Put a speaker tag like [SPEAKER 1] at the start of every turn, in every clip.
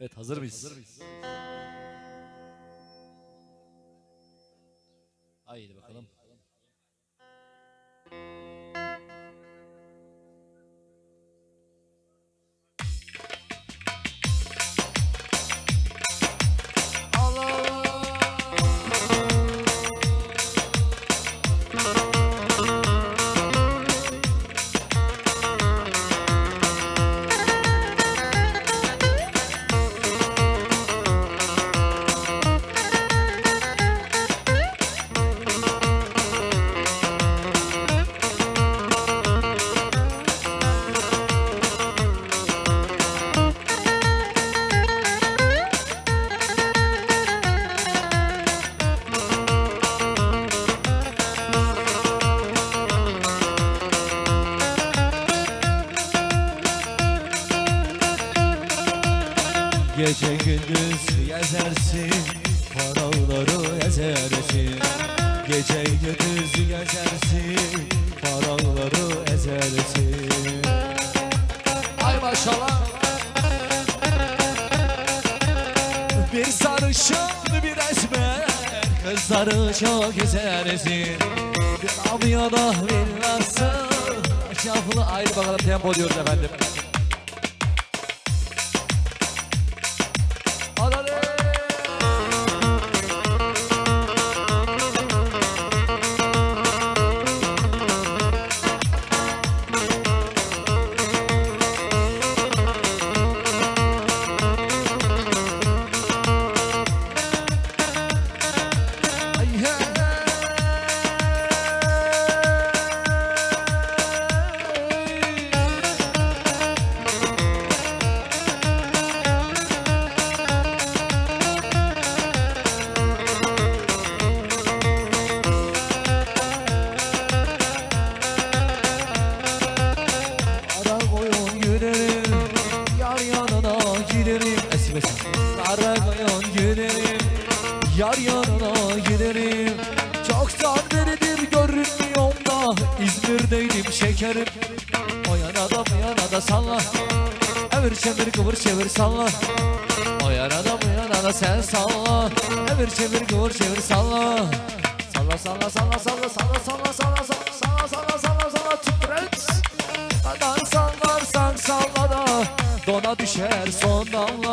[SPEAKER 1] Evet hazır mıyız? Haydi
[SPEAKER 2] Gece gündüz gezersin Paraları ezersin Gece gündüz gezersin Paraları ezersin
[SPEAKER 1] Ay maşallah.
[SPEAKER 2] Bir sarışın bir esmer Kızları çok güzelsin Bir Amiyada villası
[SPEAKER 1] Şaflı ayrı bakalım tempo diyoruz efendim.
[SPEAKER 2] Şekerim O yana da bu yana da salla Evir çevir kıvır çevir salla O yana da bu yana da sen salla Evir çevir kıvır çevir salla Salla salla salla salla salla salla salla salla salla salla salla titret Kadar sallarsan salla da Dona düşer son damla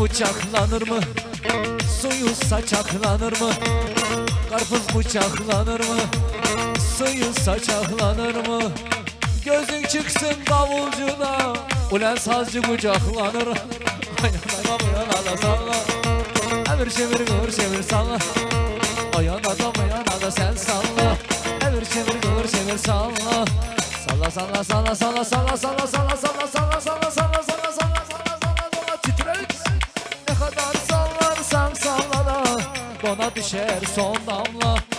[SPEAKER 2] bıçaklanır mı? Suyu saçaklanır mı? Karpuz bıçaklanır mı? Suyu saçaklanır mı? Gözün çıksın davulcuda Ulan sazcı kucaklanır Ayağına yana da salla Emir çevir kıvır çevir salla Ayağına da yana da sen salla Emir çevir kıvır çevir salla salla salla salla salla salla salla salla salla salla salla salla Dona düşer son damla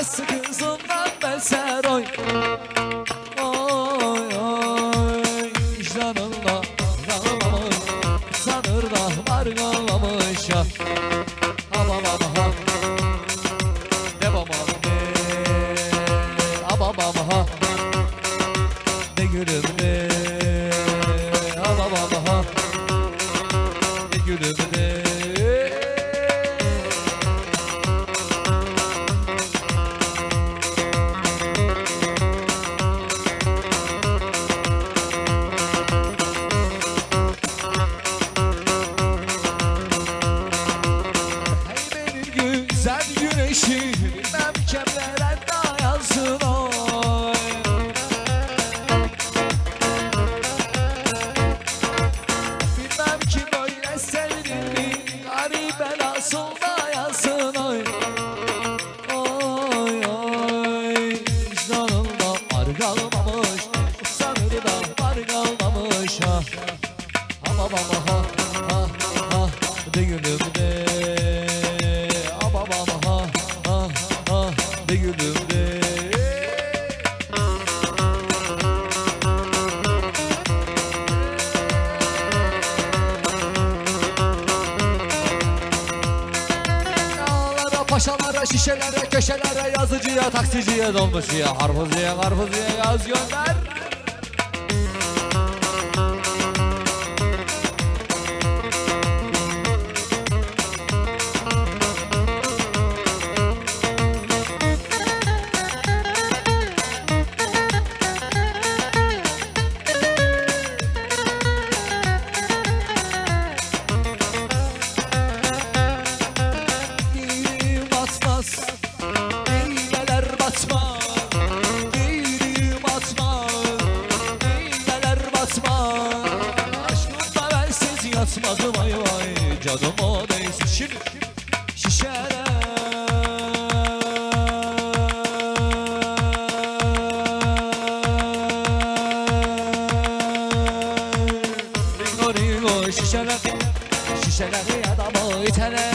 [SPEAKER 2] Aşk kızından ben seroy Oy. Oy Vicdanınla Yalamış Sanır rahmar yalamış ya. Abam ha. Ne babam ne? Abam ha. Ne gülüm ne? Şişelere, köşelere, yazıcıya, taksiciye, dolmuşçuya, harpuzcuya, karpuzcuya yaz gönder. Şişeler Şişeleri adamı iteler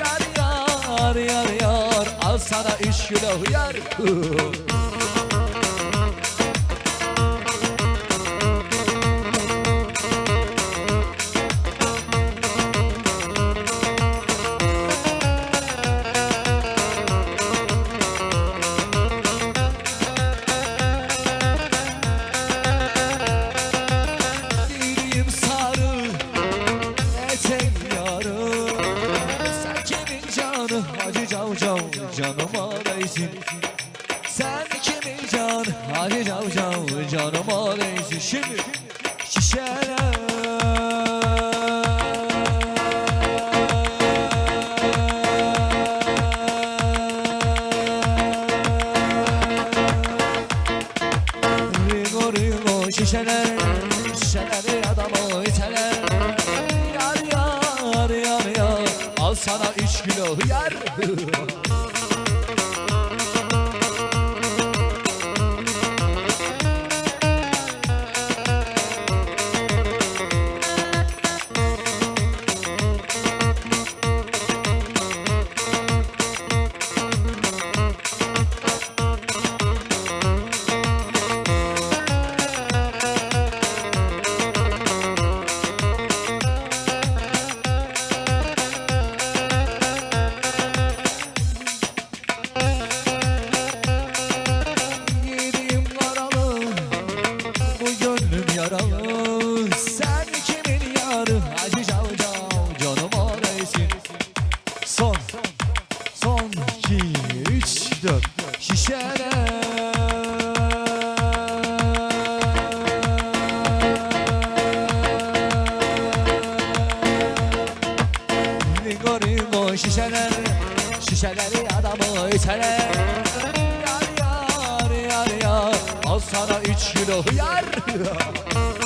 [SPEAKER 2] Yar yar yar yar Al sana üç kilo hıyar Canıma değsin Sen kimin canı Hacı Cav Cav canıma değsin Şimdi şişeler. Şişeler Şişeleri adamı iteler Yar yar yar yar Al sana üç kilo hıyar üç dört Şişeler Ringo ringo şişeler Şişeleri adamı iteler Yar yar yar yar Al sana üç kilo hıyar. Kendimi